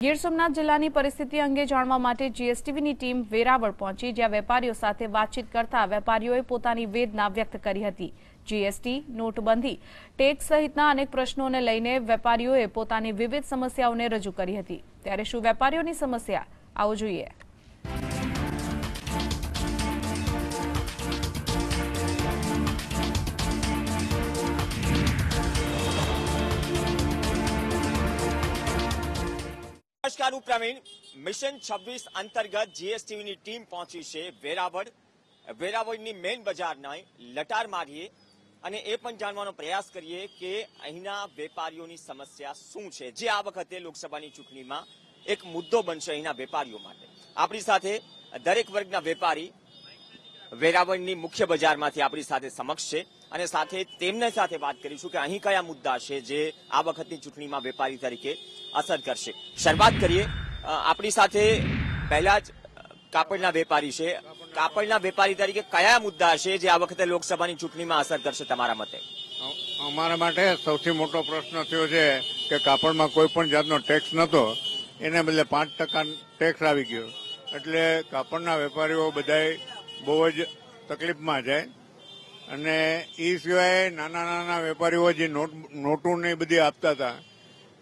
ગીર સોમનાથ જિલ્લાની પરિસ્થિતિ અંગે જાણવા માટે જીએસટીવીની ટીમ વેરાવળ પહોંચી, જ્યાં વેપારીઓ સાથે વાતચીત કરતા વેપારીઓએ પોતાની વેદના વ્યક્ત કરી હતી. જીએસટી, નોટબંધી, ટેક્સ સહિતના અનેક પ્રશ્નોને લઈને વેપારીઓએ પોતાની વિવિધ સમસ્યાઓને રજૂ કરી હતી. ત્યારે શું વેપારીઓની સમસ્યા? આવો જોઈએ. નમસ્કાર પ્રવીણ, મિશન છવ્વીસ અંતર્ગત જીએસટીવીની ટીમ પહોંચી છે વેરાવળ. વેરાવળની મેઇન બજારના લટાર મારીએ અને એ પણ જાણવાનો પ્રયાસ કરીએ કે અહીંના વેપારીઓની સમસ્યા શું છે? જે આ વખતે લોકસભાની ચૂંટણીમાં એક મુદ્દો બનશે અહીંના વેપારીઓ માટે. આપણી સાથે દરેક વર્ગના વેપારી વેરાવળની મુખ્ય બજારમાંથી આપણી સાથે સમક્ષ છે. અને સાથે તેમને સાથે વાત કરીશું કે અહીં કયા મુદ્દા છે જે આ વખતની ચૂંટણીમાં વેપારી તરીકે અસર કરશે. શરૂઆત કરીએ આપણી સાથે પહેલા જ કાપડના વેપારી છે. કાપડના વેપારી તરીકે કયા મુદ્દા છે જે આ વખતે લોકસભાની ચૂંટણીમાં અસર કરશે તમારા મતે? અમારા માટે સૌથી મોટો પ્રશ્ન થયો છે કે કાપડમાં કોઈ પણ જાતનો ટેક્સ નતો એને બદલે પાંચ ટકા ટેક્સ આવી ગયો. એટલે કાપડના વેપારીઓ બધાય બહુ જ તકલીફમાં છે અને એ સિવાય નાના નાના વેપારીઓ જે નોટ નોટું ને એ બધી આપતા હતા,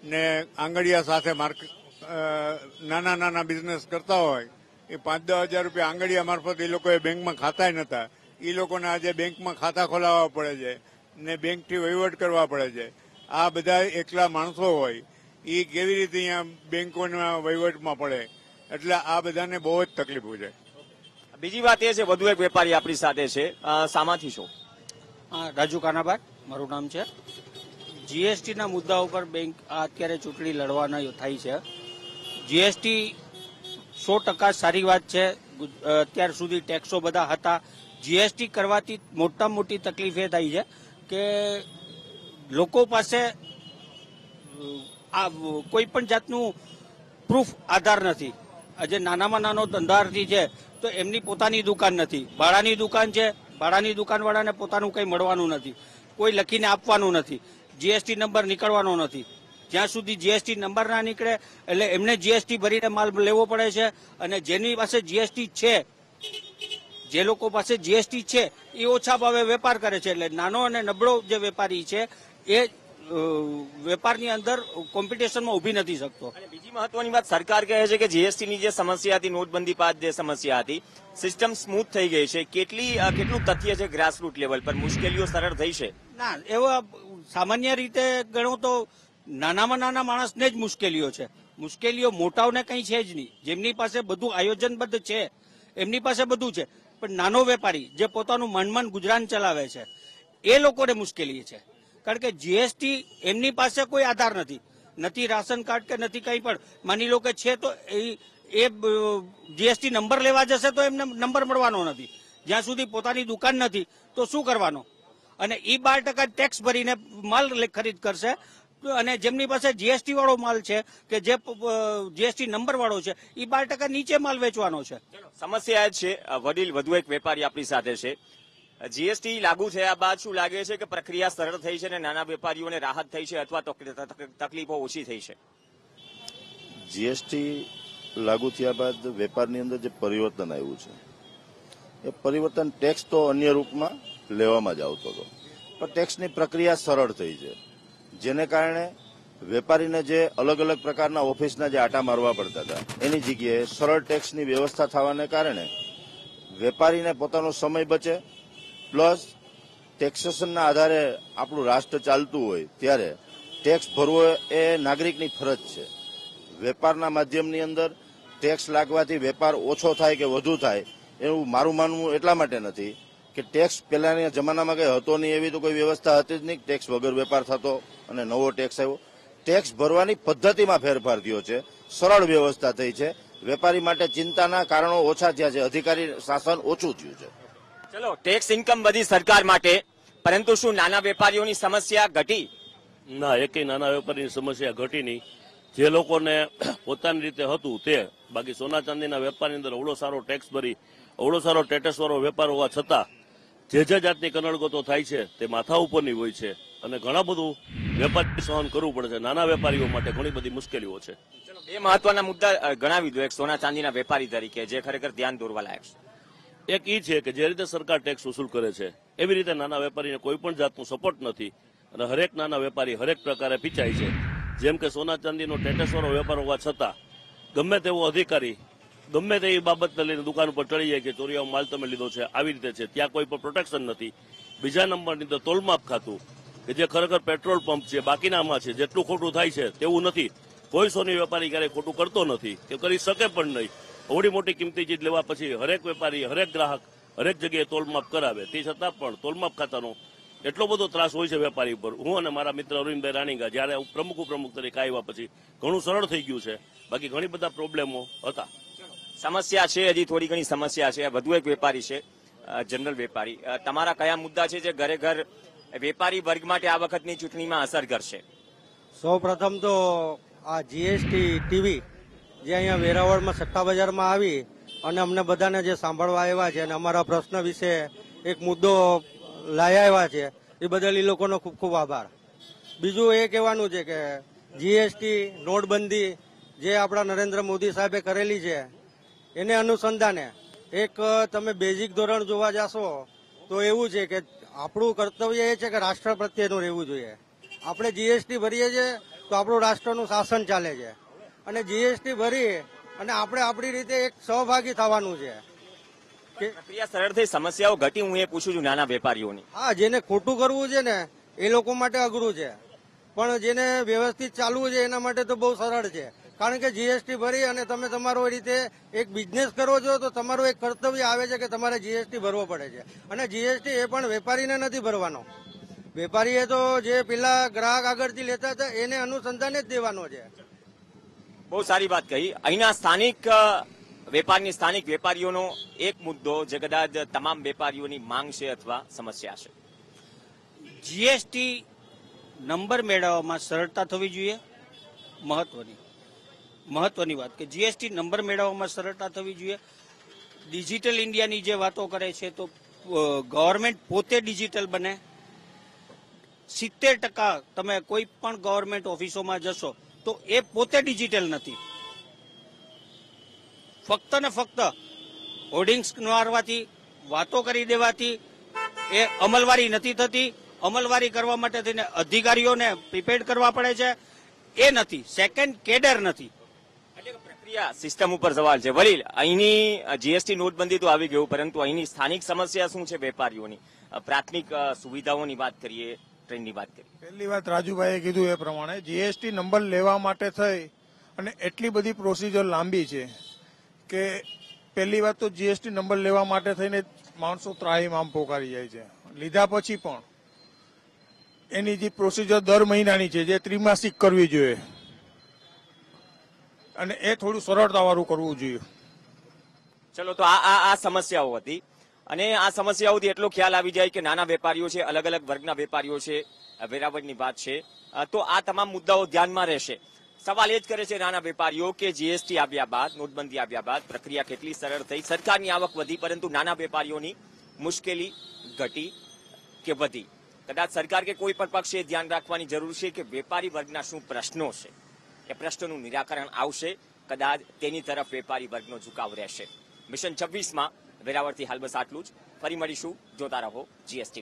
ને આંગળીયા સાથે માર્કેટ નાના નાના બિઝનેસ કરતા હોય, એ પાંચ દસ હજાર રૂપિયા આંગળીયા મારફત એ લોકોએ બેંકમાં ખાતા નતા. એ લોકોને આજે બેંકમાં ખાતા ખોલાવવા પડે છે, ને બેંકથી વહીવટ કરવા પડે છે. આ બધા એકલા માણસો હોય એ કેવી રીતે અહીંયા બેંકોના વહીવટમાં પડે? એટલે આ બધાને બહુ જ તકલીફો છે. બીજી વાત એ છે, વધુ એક વેપારી આપણી સાથે છે. સામાથી છો? રાજુ કાનાબાગ મારું નામ છે. જીએસટીના મુદ્દા ઉપર બેંક અત્યારે ચૂંટણી લડવાના થાય છે. જીએસટી સો ટકા સારી વાત છે. અત્યાર સુધી ટેક્સો બધા હતા. જીએસટી કરવાથી મોટામાં મોટી તકલીફ એ થઈ છે કે લોકો પાસે આ કોઈ પણ જાતનું પ્રૂફ આધાર નથી. આજે નાનામાં નાનો ધંધાર્થી છે, તો એમની પોતાની દુકાન નથી. ભાડાની દુકાન છે, ભાડાની દુકાનવાળાને પોતાનું કંઈ મળવાનું નથી. કોઈ લખીને આપવાનું નથી. જીએસટી નંબર નીકળવાનો નથી. જ્યાં સુધી જીએસટી નંબર ના નીકળે, એટલે એમને જીએસટી ભરીને માલ લેવો પડે છે, અને જેની પાસે જીએસટી છે, જે લોકો પાસે જીએસટી છે, એ ઓછા ભાવે વેપાર કરે છે. એટલે નાનો અને નબળો જે વેપારી છે, એ વેપારની અંદર કોમ્પિટિશનમાં ઊભી નથી શકતો. અને બીજી મહત્વની વાત સરકાર કહે છે કે જીએસટીની જે સમસ્યા હતી નોટબંધી બાદ જે સમસ્યા હતી સિસ્ટમ સ્મૂથ થઈ ગઈ છે. કેટલી કેટલું તથ્ય છે ગ્રાસરૂટ લેવલ પર? મુશ્કેલીઓ સરળ થઈ છે. ના એવા સામાન્ય રીતે ગણો તો નાનામાં નાના માણસને જ મુશ્કેલીઓ છે. મુશ્કેલીઓ મોટાઓને કંઈ છે જ નહીં. જેમની પાસે બધું આયોજનબદ્ધ છે એમની પાસે બધું છે. પણ નાનો વેપારી જે પોતાનું મનમન ગુજરાન ચલાવે છે એ લોકોને મુશ્કેલી છે. કારણ કે જીએસટી એમની પાસે કોઈ આધાર નથી. નથી રાશન કાર્ડ કે નથી કંઈ પણ. માની લો કે છે તો એ એ જીએસટી નંબર લેવા જશે તો એમને નંબર મળવાનો નથી. જ્યાં સુધી પોતાની દુકાન નથી, તો શું કરવાનો? અને ઈ બાર ટકા ટેક્સ ભરીને માલ ખરીદ કરશે. અને જેમની પાસે જીએસટી વાળો માલ છે, કે જે જીએસટી નંબર વાળો છે એ બાર ટકા નીચે માલ વેચવાનો છે. સમસ્યા એ છે વડીલ વધુ એક વેપારી આપણી સાથે છે. જીએસટી લાગુ થયા બાદ શું લાગે છે કે પ્રક્રિયા સરળ થઈ છે અને નાના વેપારીઓને રાહત થઈ છે અથવા તક- તક- તકલીફો ઓછી થઈ છે? જીએસટી લાગુ થયા બાદ વેપારની અંદર જે પરિવર્તન આવ્યું છે, એ પરિવર્તન ટેક્સ તો અન્ય રૂપમાં લેવામાં જ આવતો હતો. પણ ટેક્સની પ્રક્રિયા સરળ થઈ છે. જેને કારણે વેપારીને જે અલગ અલગ પ્રકારના ઓફિસના જે આટા મારવા પડતા હતા, એની જગ્યાએ સરળ ટેક્સની વ્યવસ્થા થવાને કારણે વેપારીને પોતાનો સમય બચે પ્લસ ટેક્સેશનના આધારે આપણું રાષ્ટ્ર ચાલતું હોય ત્યારે ટેક્સ ભરવો એ નાગરિકની ફરજ છે. વેપારના માધ્યમની અંદર ટેક્સ લાગવાથી વેપાર ઓછો થાય કે વધુ થાય એવું મારું માનવું એટલા માટે નથી કે ટેક્સ પહેલાના જમાનામાં કંઈ હતો નહીં એવી તો કોઈ વ્યવસ્થા હતી જ નહીં ટેક્સ વગર વેપાર થતો અને નવો ટેક્સ આવ્યો. ટેક્સ ભરવાની પદ્ધતિમાં ફેરફાર થયો છે. સરળ વ્યવસ્થા થઈ છે. વેપારી માટે ચિંતાના કારણો ઓછા થયા છે. અધિકારી શાસન ઓછું થયું છે. ચલો ટેક્સ ઇન્કમ વધી સરકાર માટે પરંતુ શું નાના વેપારીઓની સમસ્યા ઘટી? ના એકેય નાના વેપારીની સમસ્યા ઘટી નહીં. જે લોકોને પોતાની રીતે હતું તે બાકી સોના ચાંદીના વેપારની અંદર અવળો સારો ટેક્સ ભરી અવળો સારો ટેટસવાળો વેપાર હોવા છતાં જે જે જાતની કનડગતો થાય છે તે માથા ઉપરની હોય છે. અને ઘણા બધું વેપારી સહન કરવું પડે છે. નાના વેપારીઓ માટે ઘણી બધી મુશ્કેલીઓ છે. બે મહત્વના મુદ્દા ગણાવી દો એક સોના ચાંદીના વેપારી તરીકે જે ખરેખર ધ્યાન દોરવા લાયક છે. એક ઈ છે કે જે રીતે સરકાર ટેક્સ વસૂલ કરે છે, એવી રીતે નાના વેપારીને કોઈ પણ જાતનું સપોર્ટ નથી અને હરેક નાના વેપારી હરેક પ્રકારે પીચાય છે. જેમ કે સોના ચાંદીનો ટેટસવાળો વેપાર હોવા છતાં, ગમે તેવો અધિકારી, ગમે તે બાબતને લઈને દુકાન ઉપર ચડી જાય કે ચોરીયાઓ માલ તમે લીધો છે, આવી રીતે છે. ત્યાં કોઈ પણ પ્રોટેક્શન નથી. બીજા નંબરની તો તોલમાપ ખાતું, કે જે ખરેખર પેટ્રોલ પંપ છે, બાકીનામાં છે, જેટલું ખોટું થાય છે, તેવું નથી. કોઈ સોની વેપારી ક્યારેય ખોટું કરતો નથી કે કરી શકે પણ નહીં. અવડી મોટી કિંમતી ચીજ લેવા પછી હરેક વેપારી હરેક ગ્રાહક હરેક જગ્યાએ તોલમાપ કરાવે. તે છતાં પણ તોલમાપ ખાતાનો એટલો બધો ત્રાસ હોય છે વેપારી ઉપર. હું અને મારા મિત્ર અરવિંદભાઈ રાણીગા જ્યારે પ્રમુખ ઉપપ્રમુખ તરીકે આવ્યા પછી ઘણું સરળ થઈ ગયું છે. બાકી ઘણી બધા પ્રોબ્લેમો હતા. સમસ્યા છે હજી થોડી ઘણી સમસ્યા છે. વધુ એક વેપારી છે જનરલ વેપારી. તમારા કયા મુદ્દા છે જે ઘરે ઘર વેપારી વર્ગ માટે આ વખતની ચૂંટણીમાં અસર કરશે? સૌ પ્રથમ તો આ જીએસટી ટીવી જે અહીંયા વેરાવળમાં સત્તા બજારમાં આવી અને અમને બધાને જે સાંભળવા આવ્યા છે અને અમારા પ્રશ્ન વિશે એક મુદ્દો લાયા આવ્યા છે, એ બદલ એ લોકોનો ખૂબ ખૂબ આભાર. બીજું એ કહેવાનું છે કે જીએસટી નોટબંધી જે આપણા નરેન્દ્ર મોદી સાહેબે કરેલી છે, એને અનુસંધાને એક તમે બેઝિક ધોરણ જોવા જાશો તો એવું છે કે આપણું કર્તવ્ય એ છે કે રાષ્ટ્ર પ્રત્યેનું રહેવું જોઈએ. આપણે જીએસટી ભરીએ છીએ તો આપણું રાષ્ટ્રનું શાસન ચાલે છે. અને જીએસટી ભરી અને આપણે આપણી રીતે એક સહભાગી થવાનું છે. પ્રક્રિયા સરળ થઈ સમસ્યાઓ ઘટી હું એ પૂછું છું નાના વેપારીઓની. હા જેને ખોટું કરવું છે ને એ લોકો માટે અઘરું છે. પણ જેને વ્યવસ્થિત ચાલવું છે એના માટે તો બહુ સરળ છે. કારણ કે જીએસટી ભરી અને તમે તમારો એ રીતે એક બિઝનેસ કરો છો તો તમારું એક કર્તવ્ય આવે છે કે તમારે જીએસટી ભરવો પડે છે. અને જીએસટી એ પણ વેપારીને નથી ભરવાનો. વેપારીએ તો જે પેલા ગ્રાહક આગળથી લેતા હતા એને અનુસંધાને જ દેવાનો છે. બહુ સારી વાત કહી. અહીંના સ્થાનિક વેપારની સ્થાનિક વેપારીઓનો એક મુદ્દો જે કદાચ તમામ વેપારીઓની માંગ છે અથવા સમસ્યા છે. જીએસટી નંબર મેળવવામાં સરળતા થવી જોઈએ. મહત્વની. મહત્વની વાત કે જીએસટી નંબર મેળવવામાં સરળતા થવી જોઈએ. ડિજિટલ ઇન્ડિયાની જે વાતો કરે છે તો ગવર્મેન્ટ પોતે ડિજિટલ બને. સિત્તેર ટકા તમે કોઈ પણ ગવર્મેન્ટ ઓફિસોમાં જશો તો એ પોતે ડિજિટલ નથી. ફક્ત ને ફક્ત હોર્ડિંગ્સ મારવાથી, વાતો કરી દેવાથી, એ અમલવારી નથી થતી. અમલવારી કરવા માટે થઈને અધિકારીઓને પ્રિપેર કરવા પડે છે. એ નથી. સેકન્ડ કેડર નથી. પ્રક્રિયા સિસ્ટમ ઉપર સવાલ છે. વડીલ અહીંની જીએસટી નોટબંધી તો આવી ગયું પરંતુ અહીંની સ્થાનિક સમસ્યા શું છે વેપારીઓની? પ્રાથમિક સુવિધાઓની વાત કરીએ. ટ્રેનની વાત કરી. પહેલી વાત રાજુભાઈએ કીધું એ પ્રમાણે જીએસટી નંબર લેવા માટે થઈ અને એટલી બધી પ્રોસિજર લાંબી છે કે પહેલી વાત તો જીએસટી નંબર લેવા માટે થઈને માણસો ત્રાહીમામ પોકારી જાય છે. લીધા પછી પણ એની જે પ્રોસિજર દર મહિનાની છે જે ત્રિમાસિક કરવી જોઈએ અને એ થોડું સરળતાવાળું કરવું જોઈએ. ચલો તો આ આ આ સમસ્યાઓ હતી. અને આ સમસ્યાઓથી એટલો ખ્યાલ આવી જાય કે નાના વેપારીઓ છે અલગ અલગ વર્ગના વેપારીઓ છે વેરાવળની વાત છે. તો આ તમામ મુદ્દાઓ ધ્યાનમાં રહેશે. સવાલ એ જ કરે છે નાના વેપારીઓ કે જીએસટી આવ્યા બાદ, નોટબંધી આવ્યા બાદ, પ્રક્રિયા કેટલી સરળ થઈ, સરકારની આવક વધી, પરંતુ નાના વેપારીઓની મુશ્કેલી ઘટી કે વધી? કદાચ સરકાર કે કોઈ પણ પક્ષે ધ્યાન રાખવાની જરૂર છે કે વેપારી વર્ગના શું પ્રશ્નો છે? એ પ્રશ્નોનું નિરાકરણ આવશે. કદાચ તેની તરફ વેપારી વર્ગનો ઝુકાવ રહેશે. મિશન છવ્વીસમાં વેરાવળથી હાલ બસ આટલું જ. ફરી મળીશું. જોતા રહો. જીએસટી